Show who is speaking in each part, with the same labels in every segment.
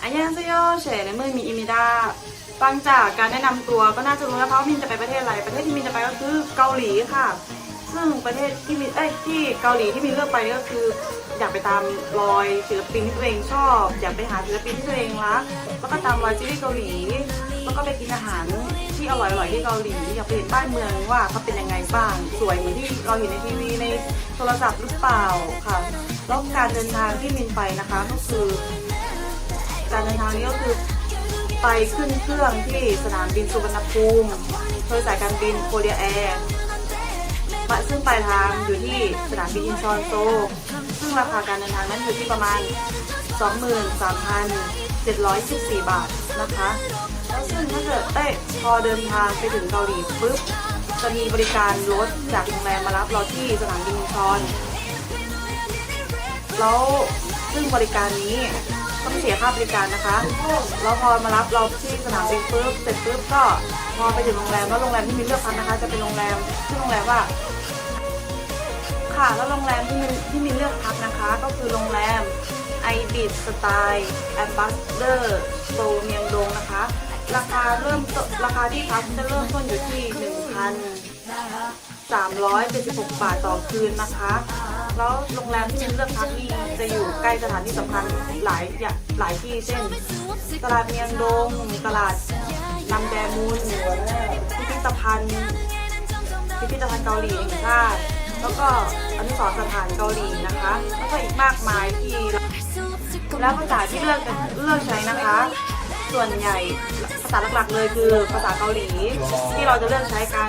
Speaker 1: อันยังซโยเฉยในมือมีอิมิดาฟังจากการแนะนำตัวก็น่าจะรู้แล้วค่ะว่ามินจะไปประเทศอะไร ประเทศที่มินจะไปก็คือเกาหลีค่ะ ซึ่งประเทศที่มินเอ้ยที่เกาหลีที่มินเลือกไปก็คือ อยากไปตามรอยศิลปินที่ตัวเองชอบ อยากไปหาศิลปินที่ตัวเองรักแล้วก็ตามรอยซีรีส์เกาหลีแล้วก็ไปกินอาหารที่อร่อยๆที่เกาหลีอยากไปเห็นบ้านเมืองว่าเขาเป็นยังไงบ้างสวยเหมือนที่เราเห็นในทีวีในโทรศัพท์หรือเปล่าค่ะแล้วการเดินทางที่มินไปนะคะก็คือ การเดินทางนี้ก็คือไปขึ้นเครื่องที่สนามบินสุวรรณภูมิโดยสายการบินโคเรียแอร์ซึ่งปลายทางอยู่ที่สนามบินอินชอนโซ ซึ่งราคาการเดินทางนั้นอยู่ที่ประมาณ 23,724บาทนะคะ แล้วซึ่งถ้าเกิดเอ้ยพอเดินทางไปถึงเกาหลีปุ๊บ จะมีบริการรถจากโรงแรมมารับเราที่สนามบินอินชอน แล้วซึ่งบริการนี้ ต้องเสียค่าบริการนะคะแล้วพอมารับเราที่สนามบินปุ๊บเสร็จปุ๊บก็พอไปถึงโรงแรมแล้วโรงแรมที่มินเลือกพักนะคะ จะเป็นโรงแรมชื่อโรงแรมว่า ค่ะแล้วโรงแรมที่มินที่มินเลือกพักนะคะ ก็คือโรงแรมไอบิดสไตล์แอมบ s สเดอร์โซเมียงดงนะคะ ราคาเริ่มราคาที่พักจะเริ่มต้นอยู่ที่ 376 บาทต่อคืนนะคะ แล้วโรงแรมที่มินเลือกพักนี่จะอยู่ใกล้สถานที่สำคัญหลายอย่างหลายที่เช่น ตลาดเมียงดง ตลาดนำแดมูนพิพิธภัณฑ์พิพิธภัณฑ์เกาหลีแห่งชาติแล้วก็อนุสรสถานเกาหลีนะคะ แล้วก็อีกมากมายที่แล้วภาษาที่เลือกเลือกใช้นะคะ ส่วนใหญ่ภาษาหลักๆเลยคือภาษาเกาหลีที่เราจะเลือกใช้กัน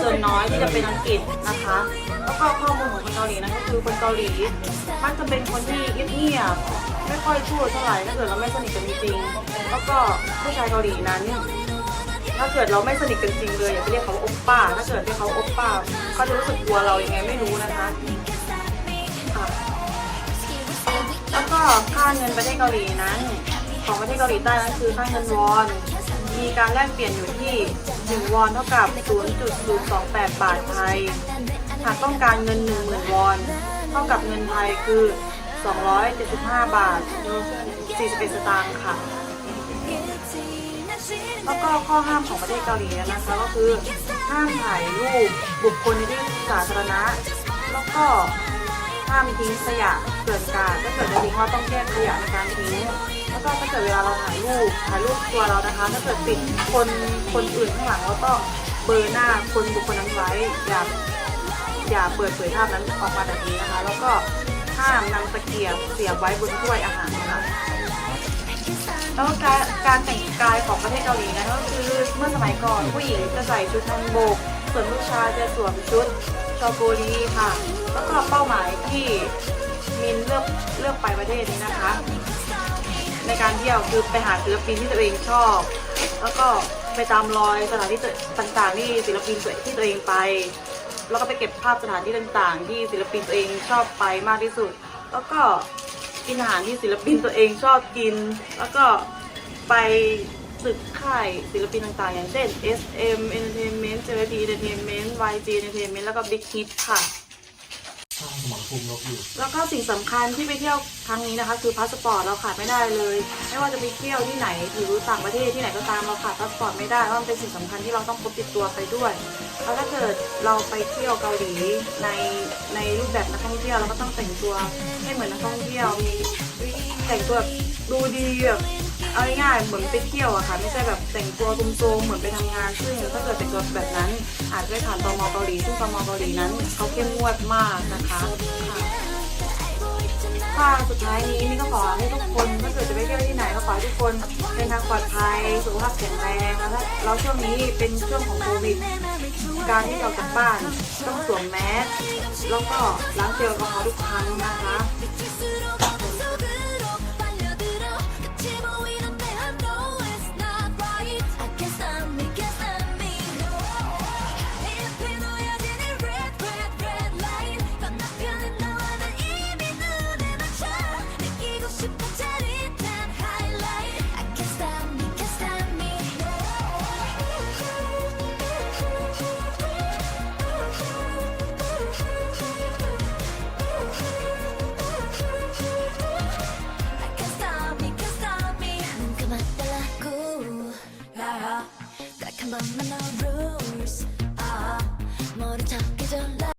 Speaker 1: ส่วนน้อยที่จะเป็นอังกฤษนะคะ แล้วก็ข้อมูลของคนเกาหลีนะก็คือคนเกาหลีมักจะเป็นคนที่เงียบๆไม่ค่อยพูดเท่าไหร่ถ้าเกิดเราไม่สนิทกันจริงๆแล้วก็ผู้ชายเกาหลีนั้นถ้าเกิดเราไม่สนิทกันจริงเลยอย่าไปเรียกเขาว่าโอปป้า ถ้าเกิดเรียกเขาโอปป้าเขาจะรู้สึกกลัวเราอยังไงไม่รู้นะคะค่ะแล้วก็ค่าเงินประเทศเกาหลีนั้น ของประเทศเกาหลีใต้นั้นคือค่าเงินวอน มีการแลกเปลี่ยนอยู่ที่ 1 วอนเท่ากับ 0.028 บาทไทย หากต้องการเงิน 10,000 วอนเท่ากับเงินไทยคือ 275 บาท 41 สตางค์ค่ะ แล้วก็ข้อห้ามของประเทศเกาหลีนะคะก็คือห้ามถ่ายรูปบุคคลในที่สาธารณะ แล้วก็ห้ามทิ้งขยะเกลื่อนกลาดถ้าเกิดจะทิ้งเราต้องแยกขยะในการทิ้ง ก็ถ้าเกิดเวลาเราถ่ายรูปถ่ายรูปตัวเรานะคะ ถ้าเกิดติดคนคนอื่นข้างหลังเราต้องเบอร์หน้าคนบุคคลนั้นไว้อย่าอย่าเปิดเผยภาพนั้นออกมาแบบนี้นะคะ แล้วก็ห้ามนำตะเกียบเสียบไว้บนถ้วยอาหารนะคะแล้วการการแต่งกายของประเทศเกาหลีนะก็คือเมื่อสมัยก่อนผู้หญิงจะใส่ชุดฮันโบก ส่วนผู้ชายจะสวมชุดชอโกลีค่ะ แล้วก็เป้าหมายที่มินเลือกเลือกไปประเทศนี้นะคะ ในการเที่ยวคือไปหาศิลปินที่ตัวเองชอบ แล้วก็ไปตามรอยสถานที่ต่างๆที่ศิลปินตัวที่ตัวเองไป แล้วก็ไปเก็บภาพสถานที่ต่างๆ ที่ศิลปินตัวเองชอบไปมากที่สุด แล้วก็กินอาหารที่ศิลปินตัวเองชอบกิน แล้วก็ไปตึกค่ายศิลปินต่างๆ อย่างเช่น SM Entertainment JYP Entertainment YG Entertainment แล้วก็ Big Hit ค่ะ
Speaker 2: มรภูมิลบอยู่
Speaker 1: แล้วก็สิ่งสำคัญที่ไปเที่ยวครั้งนี้นะคะ คือพาสปอร์ตเราขาดไม่ได้เลย ไม่ว่าจะไปเที่ยวที่ไหนหรือต่างประเทศที่ไหนก็ตามเราขาดพาสปอร์ตไม่ได้เพราะมันเป็นสิ่งสำคัญที่เราต้องพกติดตัวไปด้วยแล้วถ้าเกิดเราไปเที่ยวเกาหลีในในรูปแบบนักท่องเที่ยวเราก็ต้องแต่งตัวให้เหมือนนักท่องเที่ยวมีแต่งตัวแบบดูดีแบบ เอาง่ายๆเหมือนไปเที่ยวอะค่ะ ไม่ใช่แบบแต่งตัวโทรมๆเหมือนไปทำงานซึ่งถ้าเกิดแต่งตัวแบบนั้น อาจจะไม่ผ่านตมเกาหลีซึ่งตมเกาหลีนั้นเขาเข้มงวดมากนะคะค่ะสุดท้ายนี้นี่ก็ขอให้ทุกคนถ้าเกิดจะไปเที่ยวที่ไหนก็ขอให้ทุกคนเดินทางปลอดภัยสุขภาพแข็งแรงแล้วถ้าแล้วช่วงนี้เป็นช่วงของโควิดการที่เราจากบ้านต้องสวมแมสแล้วก็ล้างเจลแอลกอฮอล์ทุกครั้งนะคะ「